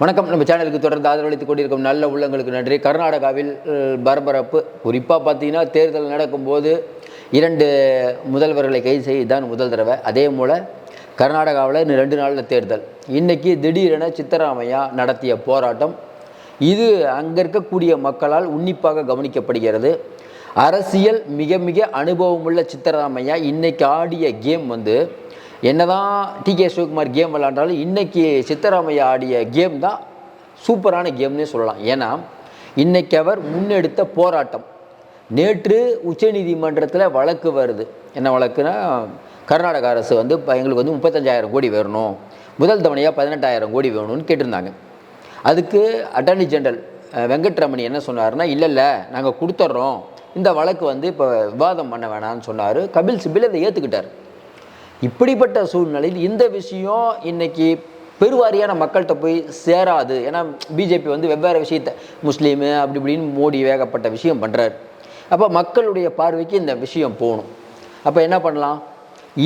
வணக்கம். நம்ம சேனலுக்கு தொடர்ந்து ஆதரவளித்துக் கொண்டிருக்கும் நல்ல உள்ளங்களுக்கு நன்றி. கர்நாடகாவில் பரபரப்பு. குறிப்பாக பார்த்தீங்கன்னா தேர்தல் நடக்கும்போது இரண்டு முதல்வர்களை கைது செய்தான் முதல் தடவை. அதே போல் கர்நாடகாவில் இன்னும் ரெண்டு நாளில் தேர்தல். இன்றைக்கி திடீரென சித்தராமையா நடத்திய போராட்டம். இது அங்கே இருக்கக்கூடிய மக்களால் உன்னிப்பாக கவனிக்கப்படுகிறது. அரசியல் மிக மிக அனுபவமுள்ள சித்தராமையா இன்றைக்கி ஆடிய கேம் வந்து என்னதான் டி கே சிவகுமார் கேம் விளாண்டாலும் இன்றைக்கி சித்தராமையா ஆடிய கேம் தான் சூப்பரான கேம்னே சொல்லலாம். ஏன்னா இன்றைக்கி அவர் முன்னெடுத்த போராட்டம். நேற்று உச்சநீதிமன்றத்தில் வழக்கு வருது. என்ன வழக்குனா கர்நாடக அரசு வந்து இப்போ எங்களுக்கு வந்து முப்பத்தஞ்சாயிரம் கோடி வேணும். முதல் தவணையாக பதினெட்டாயிரம் கோடி வேணும்னு கேட்டிருந்தாங்க. அதுக்கு அட்டர்னி ஜெனரல் வெங்கட்ரமணி என்ன சொன்னார்னா இல்லை இல்லை நாங்கள் கொடுத்துட்றோம் இந்த வழக்கு வந்து இப்போ விவாதம் பண்ண வேணாம்னு சொன்னார். கபில் சிபில் அதை ஏற்றுக்கிட்டார் இப்படிப்பட்ட சூழ்நிலையில் இந்த விஷயம் இன்னைக்கு பெருவாரியான மக்கள்கிட்ட போய் சேராது. ஏன்னா பிஜேபி வந்து வெவ்வேறு விஷயத்தை முஸ்லீமு அப்படி இப்படின்னு மோடி வேகப்பட்ட விஷயம் பண்ணுறாரு அப்போ மக்களுடைய பார்வைக்கு இந்த விஷயம் போகணும். அப்போ என்ன பண்ணலாம்?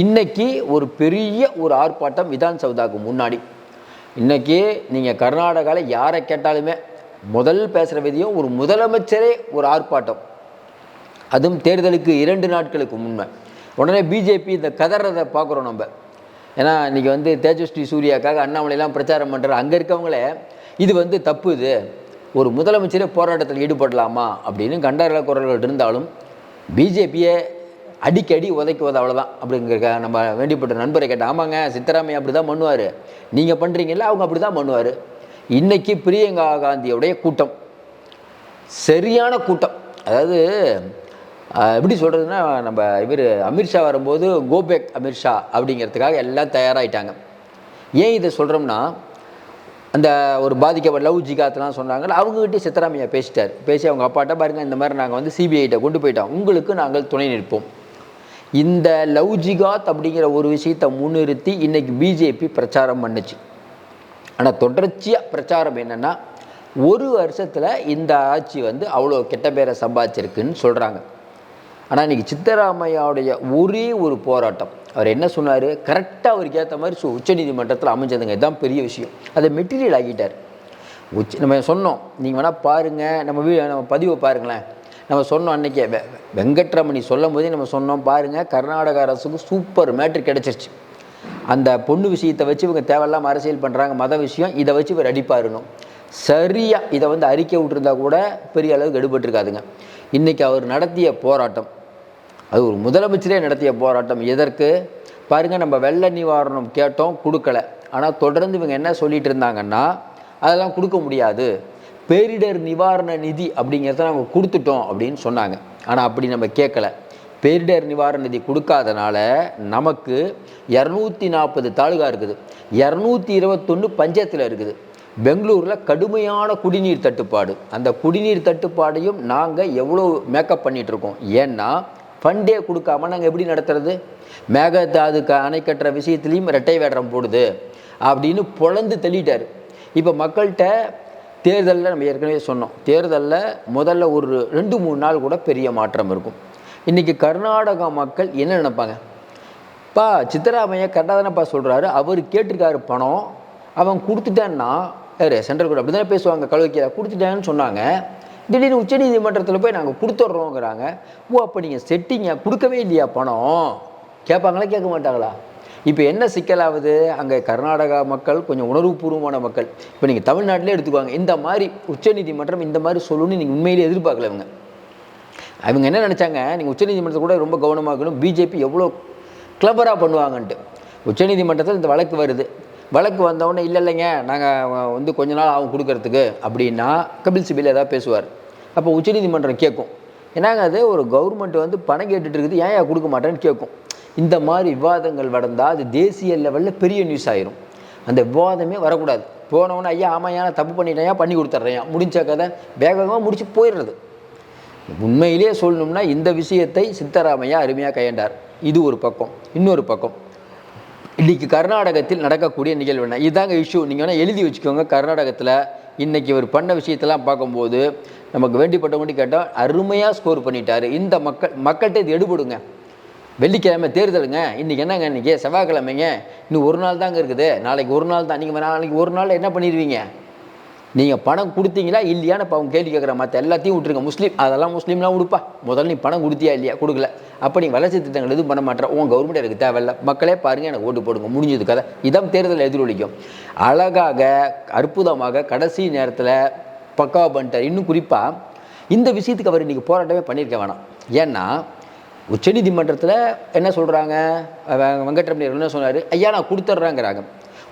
இன்னைக்கு ஒரு பெரிய ஒரு ஆர்ப்பாட்டம் விதான் சவுதாவுக்கு முன்னாடி. இன்றைக்கி நீங்கள் கர்நாடகாவில் யாரை கேட்டாலுமே முதல் பேசுகிற விதியும் ஒரு முதலமைச்சரே ஒரு ஆர்ப்பாட்டம். அதுவும் தேர்தலுக்கு இரண்டு நாட்களுக்கு முன்மை உடனே பிஜேபி இந்த கதறதை பார்க்குறோம் நம்ம. ஏன்னா இன்றைக்கி வந்து தேஜஸ்வி சூர்யாக்காக அண்ணாமலையெல்லாம் பிரச்சாரம் பண்ணுற அங்கே இருக்கவங்களே இது வந்து தப்பு இது. ஒரு முதலமைச்சரே போராட்டத்தில் ஈடுபடலாமா அப்படின்னு கண்டார குரல்கள் இருந்தாலும் பிஜேபியை அடிக்கடி உதைக்குவது அவ்வளோதான் அப்படிங்கிற நம்ம வேண்டிப்பட்ட நண்பரை கேட்டால் ஆமாங்க சித்தராமையா அப்படி தான் பண்ணுவார். நீங்கள் பண்ணுறீங்கல்ல அவங்க அப்படி தான் பண்ணுவார். இன்றைக்கி பிரியங்கா காந்தியோடைய கூட்டம். சரியான கூட்டம். அதாவது எப்படி சொல்கிறதுனா நம்ம இவர் அமித்ஷா வரும்போது கோபேக் அமித்ஷா அப்படிங்கிறதுக்காக எல்லாம் தயாராகிட்டாங்க ஏன் இதை சொல்கிறோம்னா அந்த ஒரு பாதிக்கப்பட்ட லவ் ஜிகாத்லாம் சொன்னாங்கல்ல அவங்ககிட்ட சித்தராமையா பேசிட்டார். பேசி அவங்க அப்பாட்ட பாருங்க இந்த மாதிரி நாங்கள் வந்து சிபிஐட்ட கொண்டு போயிட்டோம். உங்களுக்கு நாங்கள் துணை நிற்போம். இந்த லவ் ஜிகாத் அப்படிங்கிற ஒரு விஷயத்தை முன்னிறுத்தி இன்னைக்கு பிஜேபி பிரச்சாரம் பண்ணுச்சு. ஆனால் தொடர்ச்சியாக பிரச்சாரம் என்னென்னா ஒரு வருஷத்தில் இந்த ஆட்சி வந்து அவ்வளோ கெட்ட பேரை சம்பாதிச்சிருக்குன்னு சொல்கிறாங்க ஆனால் இன்றைக்கி சித்தராமையாவுடைய ஒரே ஒரு போராட்டம். அவர் என்ன சொன்னார்? கரெக்டாக அவருக்கு ஏற்ற மாதிரி சு உச்சநீதிமன்றத்தில் அமைஞ்சதுங்க. இதுதான் பெரிய விஷயம். அதை மெட்டீரியல் ஆகிட்டார் உச்ச நம்ம சொன்னோம். நீங்கள் வேணால் பாருங்கள் நம்ம வீ நம்ம பதிவை பாருங்களேன். நம்ம சொன்னோம் அன்றைக்கி வெ வெங்கட்ரமணி சொல்லும் போதே நம்ம சொன்னோம். பாருங்கள் கர்நாடக அரசுக்கு சூப்பர் மேட்ரு கிடச்சிருச்சு. அந்த பொண்ணு விஷயத்தை வச்சு இவங்க தேவையில்லாமல் அரசியல் பண்ணுறாங்க மத விஷயம். இதை வச்சு இவர் அடிப்பாருணும் சரியாக இதை வந்து அறிக்கை விட்டுருந்தா கூட பெரிய அளவுக்கு எடுபட்டிருக்காதுங்க. இன்றைக்கி அவர் நடத்திய போராட்டம். அது ஒரு முதலமைச்சரே நடத்திய போராட்டம். எதற்கு? பாருங்கள் நம்ம வெள்ள நிவாரணம் கேட்டோம் கொடுக்கல. ஆனால் தொடர்ந்து இவங்க என்ன சொல்லிட்டு இருந்தாங்கன்னா அதெல்லாம் கொடுக்க முடியாது. பேரிடர் நிவாரண நிதி அப்படிங்கிறத நாங்கள் கொடுத்துட்டோம் அப்படின்னு சொன்னாங்க. ஆனால் அப்படி நம்ம கேட்கல. பேரிடர் நிவாரண நிதி கொடுக்காதனால நமக்கு இரநூத்தி நாற்பது தாலுகா இருக்குது. இரநூத்தி இருபத்தொன்று பஞ்சாயத்தில் இருக்குது. பெங்களூரில் கடுமையான குடிநீர் தட்டுப்பாடு. அந்த குடிநீர் தட்டுப்பாடையும் நாங்கள் எவ்வளோ மேக்கப் பண்ணிகிட்ருக்கோம் இருக்கோம்? ஏன்னா ஃபண்டே கொடுக்காம நாங்கள் எப்படி நடத்துறது? மேகதாதுக்கு அணை கட்டுற விஷயத்துலேயும் ரெட்டை வேடம் போடுது. அப்படின்னு பொழந்து தள்ளிட்டார். இப்போ மக்கள்கிட்ட தேர்தலில் நம்ம ஏற்கனவே சொன்னோம். தேர்தலில் முதல்ல ஒரு ரெண்டு மூணு நாள் கூட பெரிய மாற்றம் இருக்கும். இன்றைக்கி கர்நாடகா மக்கள் என்ன நினைப்பாங்க? பா சித்தராமையா கரெக்டாக தானேப்பா சொல்கிறாரு அவர் கேட்டிருக்காரு பணம். அவன் கொடுத்துட்டேன்னா யார் சென்ட்ரல் கூட அப்படி தானே பேசுவாங்க கழுவிக்கிற கொடுத்துட்டேன்னு சொன்னாங்க. திடீர்னு உச்சநீதிமன்றத்தில் போய் நாங்கள் கொடுத்துட்றோங்கிறாங்க ஓ அப்போ நீங்கள் செட்டிங்க கொடுக்கவே இல்லையா பணம்? கேட்பாங்களா கேட்க மாட்டாங்களா? இப்போ என்ன சிக்கலாகுது அங்கே கர்நாடகா மக்கள் கொஞ்சம் உணர்வுபூர்வமான மக்கள். இப்போ நீங்கள் தமிழ்நாட்டிலே எடுத்துக்குவாங்க இந்த மாதிரி உச்சநீதிமன்றம் இந்த மாதிரி சொல்லணும்னு நீங்கள் உண்மையிலே எதிர்பார்க்கல இவங்க. அவங்க என்ன நினச்சாங்க? நீங்கள் உச்சநீதிமன்றத்தை கூட ரொம்ப கவனமாக இருக்கணும். பிஜேபி எவ்வளோ கிளபராக பண்ணுவாங்கன்ட்டு. உச்சநீதிமன்றத்தில் இந்த வழக்கு வருது. வழக்கு வந்தவொடனே இல்லை இல்லைங்க நாங்கள் வந்து கொஞ்ச நாள் ஆகும் கொடுக்கறதுக்கு அப்படின்னா கபில் சிபில் ஏதாவது பேசுவார். அப்போ உச்சநீதிமன்றம் கேட்கும். என்னங்க அது? ஒரு கவர்மெண்ட் வந்து பணம் கேட்டுட்டு இருக்குது ஏன் ஏன் கொடுக்க மாட்டேன்னு கேட்கும். இந்த மாதிரி விவாதங்கள் நடந்தால் அது தேசிய லெவலில் பெரிய நியூஸ் ஆயிரும். அந்த விவாதமே வரக்கூடாது. போனவொன்னே ஐயா ஆமாம் ஏன் தப்பு பண்ணிட்டேன் பண்ணி கொடுத்துட்றேன் முடிஞ்ச கதை வேகமாக முடிச்சு போயிடுறது. உண்மையிலேயே சொல்லணும்னா இந்த விஷயத்தை சித்தராமையா அருமையாக கையாண்டார். இது ஒரு பக்கம். இன்னொரு பக்கம். இன்னைக்கு கர்நாடகத்தில் நடக்கக்கூடிய நிகழ்வு என்ன? இதாங்க இஷ்யூ நீங்கள் வேணால் எழுதி வச்சுக்கோங்க. கர்நாடகத்தில் இன்றைக்கி இவர் பண்ண விஷயத்தெல்லாம் பார்க்கும்போது நமக்கு வேண்டிப்பட்டவங்க கேட்டால் அருமையாக ஸ்கோர் பண்ணிட்டார். இந்த மக்கள் மக்கள்கிட்ட இது எடுபடுங்க. வெள்ளிக்கிழமை தேர்தலுங்க. இன்றைக்கி என்னங்க இன்றைக்கி செவ்வாய்க்கிழமைங்க. இன்னும் ஒரு நாள் தாங்க இருக்குது. நாளைக்கு ஒரு நாள் தான். நீங்கள் நாளைக்கு ஒரு நாள் என்ன பண்ணிடுவீங்க நீங்கள் பணம் கொடுத்தீங்களா இல்லையான்னு இப்போ அவங்க கேள்வி கேட்குற மற்ற எல்லாத்தையும் விட்டுருங்க. முஸ்லீம் அதெல்லாம் முஸ்லீம்லாம் கொடுப்பா முதல்ல நீ பணம் கொடுத்தியா இல்லையா? கொடுக்கல. அப்போ நீ வளர்ச்சி திட்டங்கள் எதுவும் பண்ண மாட்டேற. உன் கவர்மெண்ட் எனக்கு தேவையில்ல. மக்களே பாருங்கள் எனக்கு ஓட்டு போடுங்க. முடிஞ்சது கதை. இதான் தேர்தல் எதிரொலிக்கும். அழகாக அற்புதமாக கடைசி நேரத்தில் பக்காவாக பண்ணிட்டார். இன்னும் குறிப்பாக இந்த விஷயத்துக்கு அவர் இன்றைக்கி போராட்டமே பண்ணியிருக்க வேணாம். ஏன்னா உச்சநீதிமன்றத்தில் என்ன சொல்கிறாங்க வெங்கட்ரமணியர் என்ன சொன்னார்? ஐயா நான் கொடுத்துட்றேங்கிறாங்க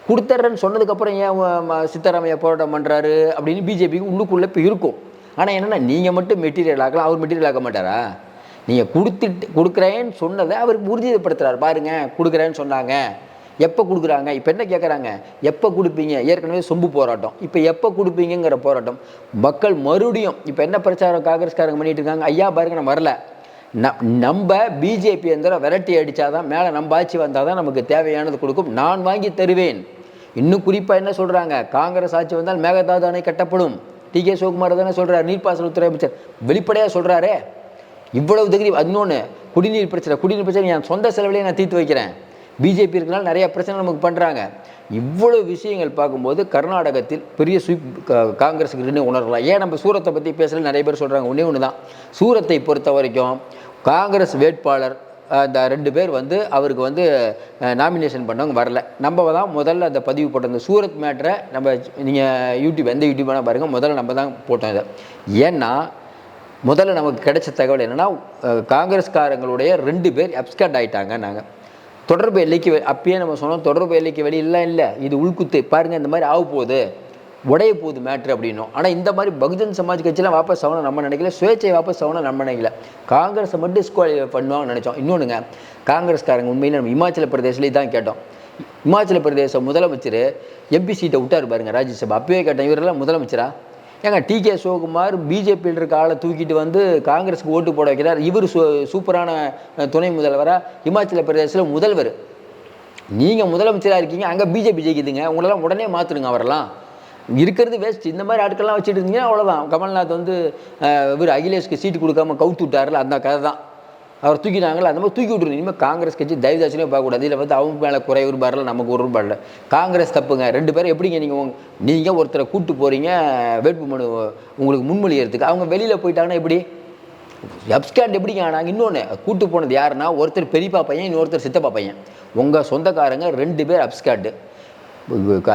கொடுத்துட்றேன்னு சொன்னதுக்கப்புறம் ஏன் ம- சித்தராமையா போராட்டம் பண்ணுறாரு அப்படின்னு பிஜேபிக்கு உள்ளுக்குள்ளே இப்போ இருக்கும். ஆனால் என்னென்னா நீங்கள் மட்டும் மெட்டீரியல் ஆக்கலாம் அவர் மெட்டீரியல் ஆக்க மாட்டாரா? நீங்கள் கொடுத்துட்டு கொடுக்குறேன்னு சொன்னதை அவர் உறுதிப்படுத்துகிறார் பாருங்க கொடுக்குறேன்னு சொன்னாங்க. எப்போ கொடுக்குறாங்க? இப்போ என்ன கேட்குறாங்க எப்போ கொடுப்பீங்க? ஏற்கனவே சொம்பு போராட்டம். இப்போ எப்போ கொடுப்பீங்கங்கிற போராட்டம். மக்கள் மறுபடியும் இப்போ என்ன பிரச்சாரம் காங்கிரஸ்காரங்க பண்ணிட்டு இருக்காங்க? ஐயா பாருங்க நான் வரல. நம்ம பிஜேபி எந்திரம் விரட்டி அடித்தாதான் மேலே நம்ம ஆட்சி வந்தால் தான் நமக்கு தேவையானது கொடுக்கும். நான் வாங்கி தருவேன். இன்னும் குறிப்பாக என்ன சொல்கிறாங்க காங்கிரஸ் ஆட்சி வந்தால் மேகதாது அணை கட்டப்படும். டி கே சிவகுமார் தானே சொல்கிறார் நீர்ப்பாசனத்துறை அமைச்சர் வெளிப்படையாக சொல்கிறாரே இவ்வளவு தகுதி இன்னொன்று குடிநீர் பிரச்சனை குடிநீர் பிரச்சனை என் சொந்த செலவிலே நான் தீர்த்து வைக்கிறேன். பிஜேபி இருக்கனால நிறைய பிரச்சனை நமக்கு பண்ணுறாங்க இவ்வளோ விஷயங்கள் பார்க்கும்போது கர்நாடகத்தில் பெரிய ஸ்வீப் கா- காங்கிரஸுக்கு உணரலாம். ஏன் நம்ம சூரத்தை பற்றி பேசல நிறைய பேர் சொல்கிறாங்க ஒன்றே ஒன்று தான் சூரத்தை பொறுத்த வரைக்கும் காங்கிரஸ் வேட்பாளர் அந்த ரெண்டு பேர் வந்து அவருக்கு வந்து நாமினேஷன் பண்ணவங்க வரல. நம்ம தான் முதல்ல அந்த பதிவு போட்டோம். இந்த சூரத் மேட்ரை நம்ம நீங்கள் யூடியூப் எந்த யூடியூப் வேணால் பாருங்கள் முதல்ல நம்ம தான் போட்டோம் இதை. ஏன்னா முதல்ல நமக்கு கிடைச்ச தகவல் என்னென்னா காங்கிரஸ்காரங்களுடைய ரெண்டு பேர் அப்ஸ்கட் ஆகிட்டாங்க நாங்கள் தொடர்பு எல்லைக்கு அப்பயே நம்ம சொன்னோம் தொடர்பு எல்லைக்கு வெளியெல்லாம் இல்லை இது உள்குத்து. பாருங்கள் இந்த மாதிரி ஆக போகுது. உடைய போகுது மேட்ரு அப்படின்னும். ஆனால் இந்த மாதிரி பகுஜன் சமாஜ் கட்சியெலாம் வாபஸ் ஆகணும் நம்ம நினைக்கல. சுயேட்சை வாபஸ் ஆகணும் நம்ம நினைக்கல. காங்கிரஸை மட்டும் டிஸ்குவாலிஃபை பண்ணுவாங்கன்னு நினச்சோம். இன்னொன்றுங்க காங்கிரஸ்காரங்க உண்மையில் நம்ம இமாச்சல பிரதேசிலே தான் கேட்டோம். இமாச்சல பிரதேச முதலமைச்சர் எம்பி சீட்டை விட்டார் பாருங்க ராஜ்யசபா. அப்பயே கேட்டேன் இவரெல்லாம் முதலமைச்சரா? ஏங்க டி கே சிவகுமார் பிஜேபியில் இருக்க ஆளை தூக்கிட்டு வந்து காங்கிரஸுக்கு ஓட்டு போட வைக்கிறார். இவர் சூ சூப்பரான துணை முதல்வராக இமாச்சல பிரதேசத்தில் முதல்வர். நீங்கள் முதலமைச்சராக இருக்கீங்க அங்கே பிஜேபி ஜெயிக்குதுங்க. உங்களெல்லாம் உடனே மாற்றுடுங்க அவரெல்லாம். இருக்கிறது வேஸ்ட் இந்த மாதிரி ஆட்கள்லாம் வச்சுட்டு இருந்தீங்கன்னா அவ்வளோதான் கமல்நாத் வந்து இவர் அகிலேஷ்க்கு சீட்டு கொடுக்காம கவுத்து விட்டார்ல அந்த கதை தான் அவர் தூக்கினாங்களா அந்த மாதிரி தூக்கி விட்டுருங்க. இனிமேல் காங்கிரஸ் கட்சி தயவுதாச்சுனே பார்க்கக்கூடாது. இதில் வந்து அவங்க மேலே குறை ஒரு பாரில் நமக்கு ஒரு பாரில் காங்கிரஸ் தப்புங்க. ரெண்டு பேரும் எப்படிங்க நீங்கள் நீங்கள் ஒருத்தரை கூட்டு போகிறீங்க வேட்புமனு உங்களுக்கு முன்மொழியறதுக்கு. அவங்க வெளியில் போயிட்டாங்கன்னா எப்படி? அப்ஸ்கேண்ட் எப்படிங்க? ஆனாங்க இன்னொன்று கூட்டு போனது யாருன்னா ஒருத்தர் பெரியப்பா பையன் இன்னொருத்தர் சித்தப்பா பையன். உங்கள் சொந்தக்காரங்க ரெண்டு பேர் அப்ஸ்கேண்டு.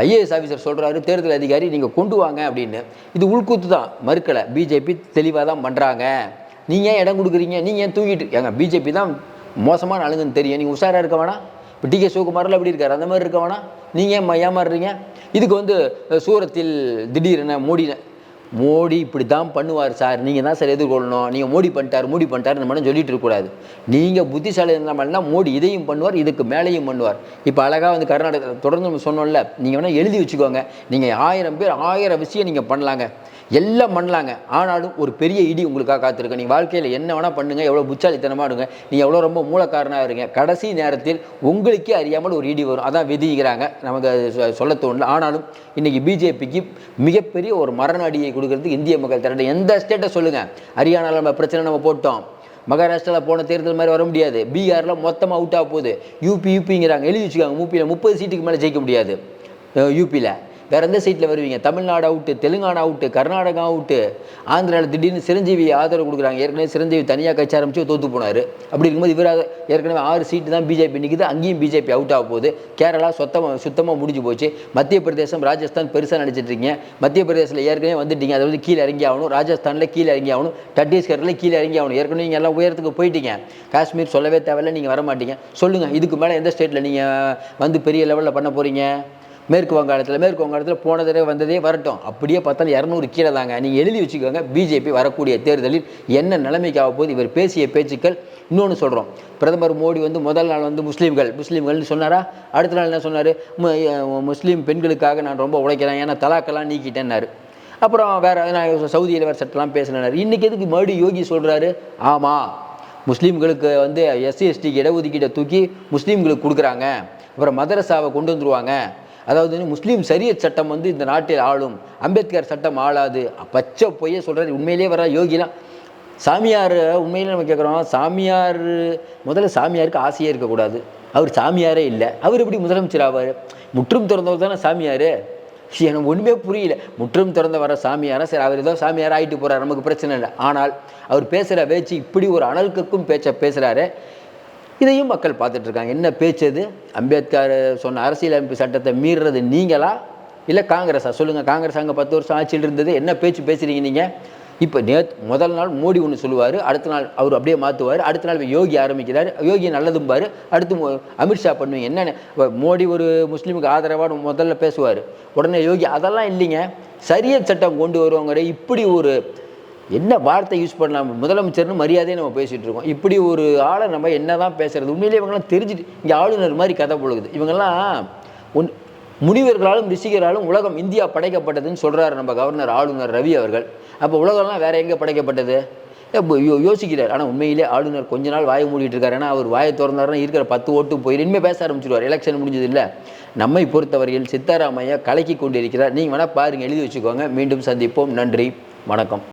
ஐஏஎஸ் ஆஃபீஸர் சொல்கிறாரு தேர்தல் அதிகாரி நீங்கள் கொண்டு வாங்க அப்படின்னு. இது உள்கூத்து தான் மறுக்கலை. பிஜேபி தெளிவாக தான் பண்ணுறாங்க நீங்கள் ஏன் இடம் கொடுக்குறீங்க? நீங்கள் ஏன் தூக்கிட்டு ஏங்க பிஜேபி தான் மோசமான ஆளுங்கன்னு தெரியும். நீங்கள் உஷாராக இருக்க வேணாம். இப்போ டி கே சிவகுமாரில் எப்படி இருக்கார்? அந்த மாதிரி இருக்க வேணாம். நீங்கள் ஏன் ஏமாறுறீங்க? இதுக்கு வந்து சூரத்தில் திடீரென மோடின மோடி இப்படி தான் பண்ணுவார் சார். நீங்கள் தான் சார் எதிர்கொள்ளணும். நீங்கள் மோடி பண்ணிட்டார் மோடி பண்ணிட்டார் நம்ம சொல்லிட்டு இருக்கக்கூடாது நீங்கள் புத்திசாலி இருந்தால் மோடி இதையும் பண்ணுவார் இதுக்கு மேலேயும் பண்ணுவார். இப்போ அழகாக வந்து கர்நாடகா தொடர்ந்து நம்ம சொன்னோம்ல நீங்கள் வேணால் எழுதி வச்சுக்கோங்க. நீங்கள் ஆயிரம் பேர் ஆயிரம் விஷயம் நீங்கள் பண்ணலாங்க. எல்லாம் பண்ணலாங்க. ஆனாலும் ஒரு பெரிய இடி உங்களுக்காக காத்திருக்கு நீங்கள் வாழ்க்கையில் என்ன வேணால் பண்ணுங்கள் எவ்வளோ புச்சாலித்தனமாக இருங்க. நீங்கள் எவ்வளோ ரொம்ப மூலக்காரனாக இருங்க. கடைசி நேரத்தில் உங்களுக்கே அறியாமல் ஒரு இடி வரும். அதான் விதிக்கிறாங்க நமக்கு அது சொ- சொல்ல தோணல. ஆனாலும் இன்றைக்கி பிஜேபிக்கு மிகப்பெரிய ஒரு மரண அடியை கொடுக்கறதுக்கு இந்திய மக்கள் திரண்டு. எந்த ஸ்டேட்டை சொல்லுங்கள் ஹரியானாவில் நம்ம பிரச்சனை நம்ம போட்டோம். மகாராஷ்டிராவில் போன தேர்தல் மாதிரி வர முடியாது. பீகாரில் மொத்தமாக அவுட் ஆக போகுது. யூபி யூபிங்கிறாங்க எழுதி வச்சுக்காங்க. முப்பியில் முப்பது சீட்டுக்கு மேலே ஜெயிக்க முடியாது. யூபியில் வேற எந்த சீட்டில் வருவீங்க? Tamil Nadu out Telangana out Karnataka out ஆந்திராவில் திடீர்னு சிரஞ்சீவி ஆதரவு கொடுக்குறாங்க. ஏற்கனவே சிரஞ்சீவி தனியாக கட்சி ஆரம்பிச்சு தோத்து போனார். அப்படி இருக்கும்போது இவர் ஏற்கனவே ஆறு சீட்டு தான் பிஜேபி நிற்குது அங்கேயும் பிஜேபி அவுட் ஆக போகுது. கேரளா சுத்தமாக சுத்தமாக முடிஞ்சு போச்சு. மத்திய பிரதேசம் ராஜஸ்தான் பெருசாக நடிச்சிட்டு இருக்கீங்க. மத்திய பிரதேசத்தில் ஏற்கனவே வந்துட்டீங்க. அதை வந்து கீழே இறங்கி ஆகணும். ராஜஸ்தானில் கீழே இறங்கி ஆகணும். சத்தீஸ்கரில் கீழே இறங்கி ஆகணும். ஏற்கனவே நீங்கள் எல்லாம் உயரத்துக்கு போயிட்டீங்க. காஷ்மீர் சொல்லவே தேவையில்லை. நீங்கள் வர மாட்டீங்க. சொல்லுங்கள் இதுக்கு மேலே எந்த ஸ்டேட்டில் நீங்கள் வந்து பெரிய லெவலில் பண்ண போகிறீங்க மேற்கு வங்காளத்தில் மேற்கு வங்காளத்தில் போன தடவை வந்ததே வரட்டும். அப்படியே பார்த்தாலும் இரநூறு கீழே தாங்க. நீங்கள் எழுதி வச்சுக்கோங்க பிஜேபி வரக்கூடிய தேர்தலில் என்ன நிலைமைக்கு ஆக இவர் பேசிய பேச்சுக்கள் இன்னொன்று சொல்கிறோம் பிரதமர் மோடி வந்து முதல் நாள் வந்து முஸ்லீம்கள் முஸ்லீம்கள்னு சொன்னாரா? அடுத்த நாள் என்ன சொன்னார்? முஸ்லீம் பெண்களுக்காக நான் ரொம்ப உழைக்கிறேன் ஏன்னா தலாக்கெல்லாம் நீக்கிட்டேன்னாரு. அப்புறம் வேறு நான் சவுதி இளவர் சட்டெல்லாம் பேசினார். இன்றைக்கி எதுக்கு மறுபடியும் யோகி சொல்கிறாரு ஆமாம் முஸ்லீம்களுக்கு வந்து எஸ்சி எஸ்டிக்கு இடஒதுக்கீட்டை தூக்கி முஸ்லீம்களுக்கு கொடுக்குறாங்க. அப்புறம் மதரசாவை கொண்டு வந்துருவாங்க. அதாவது வந்து முஸ்லீம் சரியத் சட்டம் வந்து இந்த நாட்டில் ஆளும் அம்பேத்கர் சட்டம் ஆளாது. பச்சை பொய்யே சொல்கிறாரு உண்மையிலேயே வர யோகிலாம் சாமியார் உண்மையிலே நம்ம கேட்குறோம் சாமியார் முதல்ல சாமியாருக்கு ஆசையே இருக்கக்கூடாது. அவர் சாமியாரே இல்லை. அவர் எப்படி முதலமைச்சர் ஆவார்? முற்றும் திறந்தவர் தானே சாமியார்? எனக்கு ஒன்றுமே புரியல. முற்றும் திறந்த வர சாமியாரா? சரி அவர் ஏதோ சாமியார் ஆகிட்டு போகிறார் நமக்கு பிரச்சனை இல்லை. ஆனால் அவர் பேசுகிற பேச்சு இப்படி ஒரு அனல்கக்கும் பேச்சை பேசுகிறாரு இதையும் மக்கள் பார்த்துட்ருக்காங்க. என்ன பேச்சது அம்பேத்கர் சொன்ன அரசியலமைப்பு சட்டத்தை மீறுறது நீங்களா? இல்லை காங்கிரஸா? சொல்லுங்கள் காங்கிரஸ் அங்கே பத்து வருஷம் ஆட்சியில் இருந்தது. என்ன பேச்சு பேசுகிறீங்க நீங்கள் இப்போ நேற்று முதல் நாள் மோடி ஒன்று சொல்லுவார் அடுத்த நாள் அவர் அப்படியே மாற்றுவார் அடுத்த நாள் யோகி ஆரம்பிக்கிறார் யோகி நல்லதும்பார் அடுத்து மோ- அமித்ஷா பண்ணுவீங்க. என்னென்ன? மோடி ஒரு முஸ்லீமுக்கு ஆதரவாக முதல்ல பேசுவார். உடனே யோகி அதெல்லாம் இல்லைங்க. சரிய சட்டம் கொண்டு வருவாங்க இப்படி ஒரு என்ன வார்த்தை யூஸ் பண்ணலாம்? முதலமைச்சர்னு மரியாதையை நம்ம பேசிகிட்டு இருக்கோம். இப்படி ஒரு ஆளை நம்ம என்ன தான் பேசுகிறது உண்மையிலேயே இவங்கெல்லாம் தெரிஞ்சுட்டு இங்கே ஆளுநர் மாதிரி கதை பொழுகுது. இவங்கெல்லாம் ஒன் முனிவர்களாலும் ரிஷிகராலும் உலகம் இந்தியா படைக்கப்பட்டதுன்னு சொல்கிறாரு நம்ம கவர்னர் ஆளுநர் ரவி அவர்கள். அப்போ உலகம்லாம் வேறு எங்கே படைக்கப்பட்டது? அப்போ யோ- யோசிக்கிறார். ஆனால் உண்மையிலே ஆளுநர் கொஞ்ச நாள் வாயை மூடிட்டு இருக்காரு. ஏன்னா அவர் வாயை திறந்தாருன்னா இருக்கிற பத்து ஓட்டு போயிரு இனிமேல் பேச ஆரம்பிச்சிடுவார் எலெக்ஷன் முடிஞ்சது இல்லை நம்மை பொறுத்தவரையில் சித்தாராமையா கலக்கி கொண்டிருக்கிறார். நீங்கள் வேணால் பாருங்கள் எழுதி வச்சுக்கோங்க. மீண்டும் சந்திப்போம். நன்றி. வணக்கம்.